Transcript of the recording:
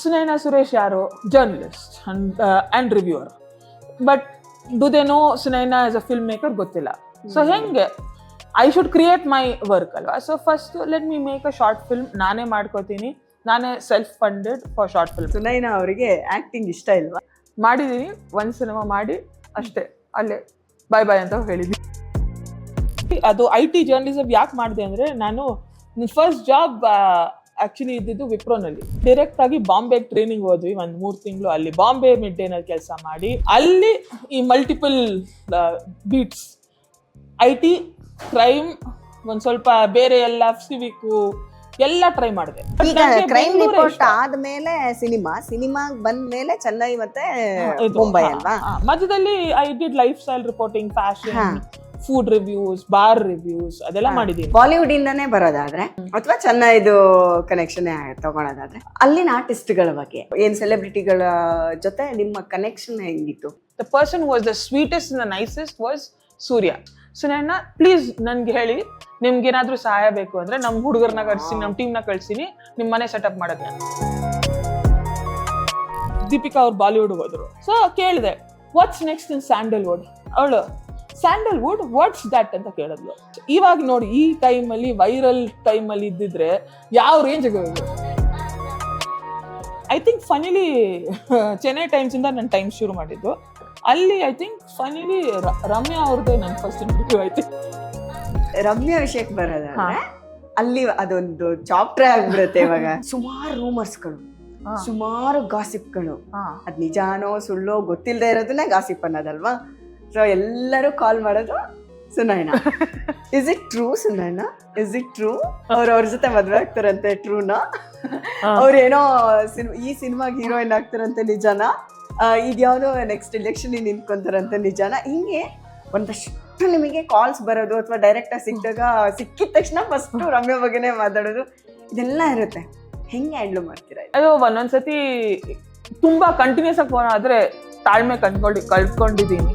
ಸುನೈನಾ ಸುರೇಶ್ ಯಾರು? Journalist and and reviewer but do they know Sunaina as a film maker ಗೊತ್ತಿಲ್ಲ. So ಹೆಂಗೆ? I should create my work ಅಲ್ವಾ? So first let me make a short film ನಾನೇ ಮಾಡ್ಕೋತೀನಿ. ನಾನೇ self funded for short film Sunaina ಅವರಿಗೆ acting ಇಷ್ಟ ಇಲ್ವಾ? ಮಾಡಿದ್ದೀನಿ ಒಂದು ಸಿನಿಮಾ ಮಾಡಿ ಅಷ್ಟೇ. ಅಲ್ಲೇ. ಬಾಯ್ ಬಾಯ್ ಅಂತ ಹೇಳಿದ್ವಿ. ಅದು ಐ ಟಿ ಜರ್ನಲಿಸಮ್ ಯಾಕೆ ಮಾಡಿದೆ ಅಂದರೆ ನಾನು ಫಸ್ಟ್ ಜಾಬ್ ಆ್ಯಕ್ಚುಲಿ ಇದ್ದಿದ್ದು ವಿಪ್ರೋನಲ್ಲಿ. ಡೈರೆಕ್ಟ್ ಆಗಿ ಬಾಂಬೆ ಟ್ರೈನಿಂಗ್ ಹೋದ್ವಿ ಒಂದು ಮೂರು ತಿಂಗಳು. ಅಲ್ಲಿ ಬಾಂಬೆ ಮಿಡ್ ಡೇನಲ್ಲಿ ಕೆಲಸ ಮಾಡಿ ಅಲ್ಲಿ ಈ multiple beats I T crime ಒಂದು ಸ್ವಲ್ಪ ಬೇರೆ ಎಲ್ಲ ಸಿವಿಕು ಎಲ್ಲ ಟ್ರೈ ಮಾಡಿದೆ. ಈಗ ಕ್ರೈಮ್ ರಿಪೋರ್ಟ್ ಆದ್ಮೇಲೆ ಸಿನಿಮಾ ಸಿನಿಮಾ ಬಂದ ಮೇಲೆ ಚೆನ್ನೈ ಮತ್ತೆ ಮುಂಬೈ ಅಲ್ವಾ? ಮಧ್ಯದಲ್ಲಿ I did life style reporting. Fashion food reviews bar reviews ಅದೆಲ್ಲ ಮಾಡಿದೀವಿ ಬಾಲಿವುಡ್ ಇಂದಾನೇ ಬರೋದಾದ್ರೆ ಅಥವಾ ಚೆನ್ನೈದು ಕನೆಕ್ಷನ್ ತಗೊಳೋದಾದ್ರೆ ಅಲ್ಲಿನ ಆರ್ಟಿಸ್ಟ್ಗಳ ಬಗ್ಗೆ ಏನ್ ಸೆಲೆಬ್ರಿಟಿಗಳ ಜೊತೆ ನಿಮ್ಮ ಕನೆಕ್ಷನ್ ಹೆಂಗಿತ್ತು? The person was the sweetest the nicest was Surya. So ನನ್ನ ಪ್ಲೀಸ್ ನನ್ಗೆ ಹೇಳಿ ನಿಮ್ಗೆ ಏನಾದ್ರೂ ಸಹಾಯ ಬೇಕು ಅಂದ್ರೆ ನಮ್ಮ ಹುಡುಗರನ್ನ ಕಳ್ಸಿ ನಮ್ಮ ಟೀಮ್ನ ಕಳ್ಸಿನಿ ನಿಮ್ಮ ಮನೆ ಸೆಟಪ್ ಮಾಡೋದು ನಾನು ದೀಪಿಕಾ ಅವ್ರು ಬಾಲಿವುಡ್ ಹೋದ್ರು. ಸೊ ಕೇಳಿದೆ ವಾಟ್ಸ್ ನೆಕ್ಸ್ಟ್ ಇನ್ ಸ್ಯಾಂಡಲ್ವುಡ್ ಅವಳು ಸ್ಯಾಂಡಲ್ವುಡ್ ವಾಟ್ಸ್ ದಟ್ ಅಂತ ಕೇಳಿದ್ಲು. ಇವಾಗ ನೋಡಿ ಈ ಟೈಮಲ್ಲಿ ವೈರಲ್ ಟೈಮಲ್ಲಿ ಇದ್ದಿದ್ರೆ ಯಾವ ರೇಂಜ್ಗೆ I think funnily Chennai times ಇಂದ ನನ್ನ ಟೈಮ್ ಶುರು ಮಾಡಿದ್ದು. ಅಲ್ಲಿ ಐ ಥಿಂಕ್ ಫನಿಲಿ ರಮ್ಯಾ ಅವ್ರದ್ದು ನನ್ನ ಫಸ್ಟ್ ಇಂಟರ್ವ್ಯೂ ಆಯ್ತು. ರಮ್ಯಾ ವಿಷಯಕ್ಕೆ ಬರೋದ ಅಲ್ಲಿ ಅದೊಂದು ಚಾಪ್ಟರ್ ಆಗ್ಬಿಡುತ್ತೆ ಇವಾಗ. ಸುಮಾರು ರೂಮರ್ಸ್ಗಳು. ಸುಮಾರು ಗಾಸಿಪ್ಗಳು ಅದ್ ನಿಜಾನೋ ಸುಳ್ಳೋ ಗೊತ್ತಿಲ್ಲದೆ ಇರೋದನ್ನ ಗಾಸಿಪ್ ಅನ್ನೋದಲ್ವಾ? ಸೊ ಎಲ್ಲರೂ ಕಾಲ್ ಮಾಡೋದು Sunaina is it true Sunaina is it true ಅವ್ರ ಅವ್ರ ಜೊತೆ ಮದ್ವೆ ಆಗ್ತಾರಂತೆ ಟ್ರೂನಾ ಅವ್ರೇನೋ ಸಿನ್- ಈ ಸಿನಿಮಾಗೆ ಹೀರೋಯಿನ್ ಆಗ್ತಾರಂತೆ ನಿಜಾನ? ಇದ್ಯಾವುದೋ ನೆಕ್ಸ್ಟ್ ಎಲೆಕ್ಷನ್ ನಿಂತ್ಕೊಂತಾರಂತೆ ನಿಜಾನ? ಹಿಂಗೆ ಒಂದಷ್ಟು ನಿಮಗೆ ಕಾಲ್ಸ್ ಬರೋದು ಅಥವಾ ಡೈರೆಕ್ಟಾಗಿ ಸಿಕ್ಕಿದಾಗ ಸಿಕ್ಕಿದ ತಕ್ಷಣ ಫಸ್ಟ್ ರಮ್ಯ ಬಗ್ಗೆನೇ ಮಾತಾಡೋದು ಇದೆಲ್ಲ ಇರುತ್ತೆ. ಹೆಂಗೆ ಹ್ಯಾಂಡ್ಲ್ ಮಾಡ್ತೀರಾ ಅದು ಒಂದೊಂದ್ಸತಿ ತುಂಬಾ ಕಂಟಿನ್ಯೂಸ್ ಆಗಿ ಫೋನ್ ಆದ್ರೆ ತಾಳ್ಮೆ ಕಂಡ್ಕೊಂಡು ಕಳ್ಕೊಂಡಿದ್ದೀನಿ